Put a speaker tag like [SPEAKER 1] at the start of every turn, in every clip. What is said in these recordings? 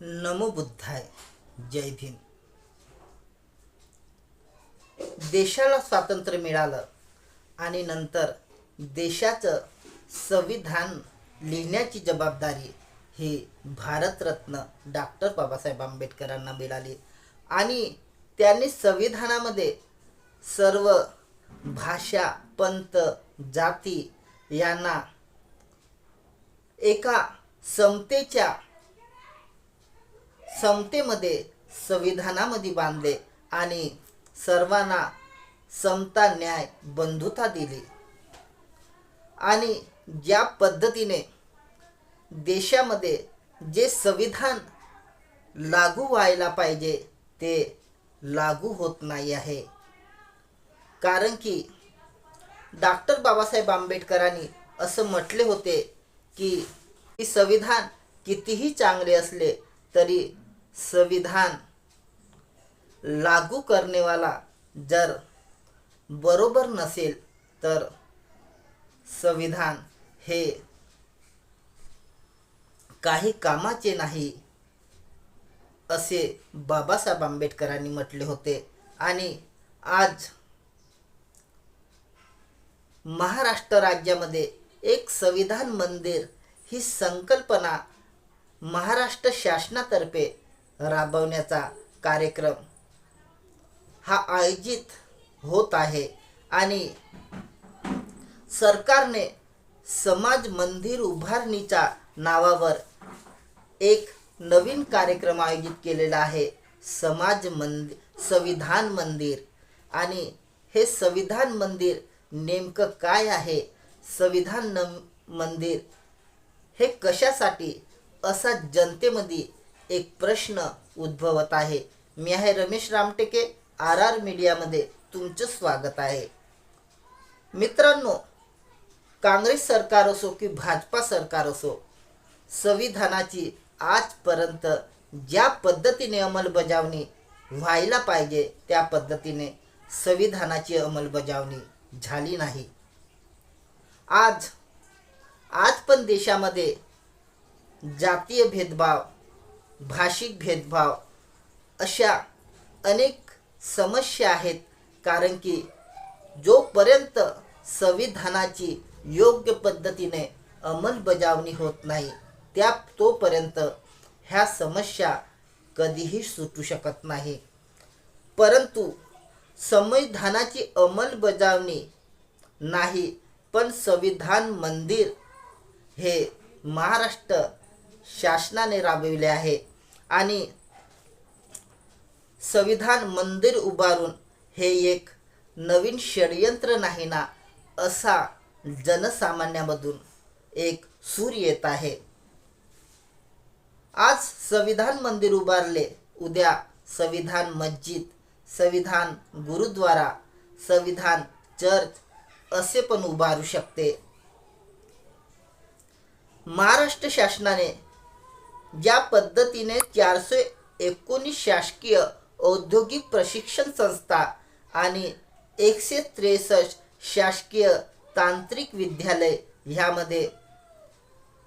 [SPEAKER 1] नमो बुद्धाय. जय भीम. देशाला स्वातंत्र्य मिळालं आणि नंतर देशाचं संविधान लिहिण्याची जबाबदारी ही भारतरत्न डॉक्टर बाबासाहेब आंबेडकरांना मिळाली. आणि त्यांनी संविधानामध्ये सर्व भाषा पंत जाती यांना एका समतेच्या समतेमध्ये संविधानामध्ये बांधले आणि सर्वांना समता न्याय बंधुता दिली. आणि ज्या पद्धतीने देशामध्ये जे संविधान लागू व्हायला पाहिजे ते लागू होत नाही आहे. कारण की डॉक्टर बाबासाहेब आंबेडकरांनी असं म्हटले होते की संविधान कितीही चांगले असले तरी संविधान लागू करणेवाला जर बरोबर नसेल तर संविधान हे काही कामाचे नाही असे बाबासाहेब आंबेडकरांनी म्हटले होते. आणि आज महाराष्ट्र राज्यामध्ये एक संविधान मंदिर ही संकल्पना महाराष्ट्र शासनातर्फे राबवण्याचा कार्यक्रम हा आयोजित होत आहे. आणि सरकारने समाज मंदिर उभारणीच्या नावावर एक नवीन कार्यक्रम आयोजित केलेला आहे. समाज मंदिर संविधान मंदिर. आणि हे संविधान मंदिर नेमकं काय आहे? संविधान न मंदिर हे कशासाठी? असा जनतेमध्ये एक प्रश्न उद्भवत आहे. मी आहे रमेश रामटेके आर आर मीडियामध्ये तुमचं स्वागत आहे. मित्रांनो काँग्रेस सरकार असो की भाजपा सरकार असो संविधानाची आजपर्यंत ज्या पद्धतीने अंमलबजावणी व्हायला पाहिजे त्या पद्धतीने संविधानाची अंमलबजावणी झाली नाही. आज आज पण देशामध्ये जातीय भेदभाव भाषिक भेदभाव अशा अनेक समस्या आहेत. कारण की जोपर्यंत संविधानाची योग्य पद्धतीने अंमलबजावणी होत नाही त्या तोपर्यंत ह्या समस्या कधीही सुटू शकत नाही. परंतु संविधानाची अंमलबजावणी नाही पण संविधान मंदिर हे महाराष्ट्र शासनाने राबविले आहे. आणि संविधान मंदिर उभारून हे एक नवीन षडयंत्र नाही ना असा जनसामान्यामधून एक सूर येत आहे. आज संविधान मंदिर उभारले उद्या संविधान मस्जिद संविधान गुरुद्वारा संविधान चर्च असे पण उभारू शकते. महाराष्ट्र शासनाने ज्या पद्धतीने चारशे एकोणीस शासकीय औद्योगिक प्रशिक्षण संस्था आणि एकशे त्रेसष्ट शासकीय तांत्रिक विद्यालय ह्यामध्ये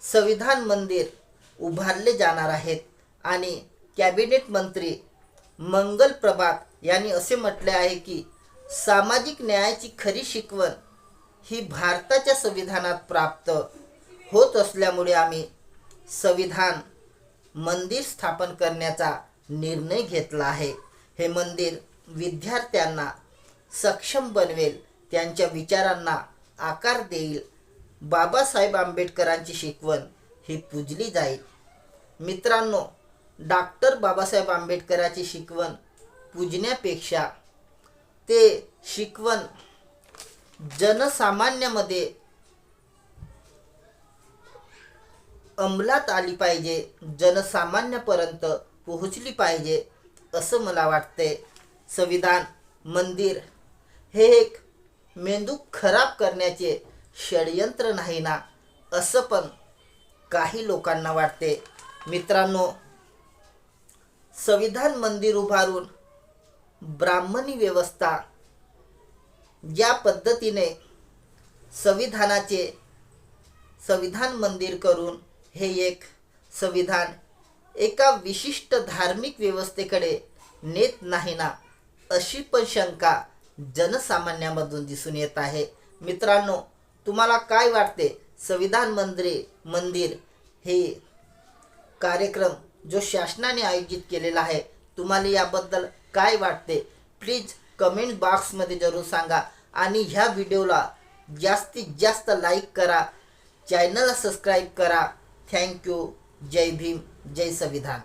[SPEAKER 1] संविधान मंदिर उभारले जाणार आहेत. आणि कॅबिनेट मंत्री मंगल प्रभात यांनी असे म्हटले आहे की सामाजिक न्यायाची खरी शिकवण ही भारताच्या संविधानात प्राप्त होत असल्यामुळे आम्ही संविधान मंदिर स्थापन करण्याचा निर्णय घेतला आहे. हे मंदिर विद्यार्थ्यांना सक्षम बनवेल त्यांच्या विचारांना आकार देईल. बाबासाहेब आंबेडकरांची शिकवण ही पूजली जाईल. मित्रांनो डॉक्टर बाबासाहेब आंबेडकरांची शिकवण पूजण्यापेक्षा ते शिकवण जनसामान्यामध्ये अंमलात आली पाहिजे जनसामान्यापर्यंत पोहोचली पाहिजे असं मला वाटते संविधान मंदिर हे एक मेंदू खराब करण्याचे षडयंत्र नाही ना असं पण काही लोकांना वाटते मित्रांनो संविधान मंदिर उभारून ब्राह्मणी व्यवस्था ज्या पद्धतीने संविधानाचे संविधान मंदिर करून हे एक संविधान एका विशिष्ट धार्मिक व्यवस्थेकडे नेत नाही ना अशी पण शंका जनसामान्यामधून दिसून येत आहे. मित्रांनो तुम्हाला काय वाटते? संविधान मंदिरे मंदिर हे कार्यक्रम जो शासनाने आयोजित केलेला आहे तुम्हाला याबद्दल काय वाटते? प्लीज कमेंट बॉक्समध्ये जरूर सांगा आणि ह्या व्हिडिओला जास्तीत जास्त लाईक करा चॅनलला सबस्क्राईब करा थँक्यू. जय भीम. जय संविधान.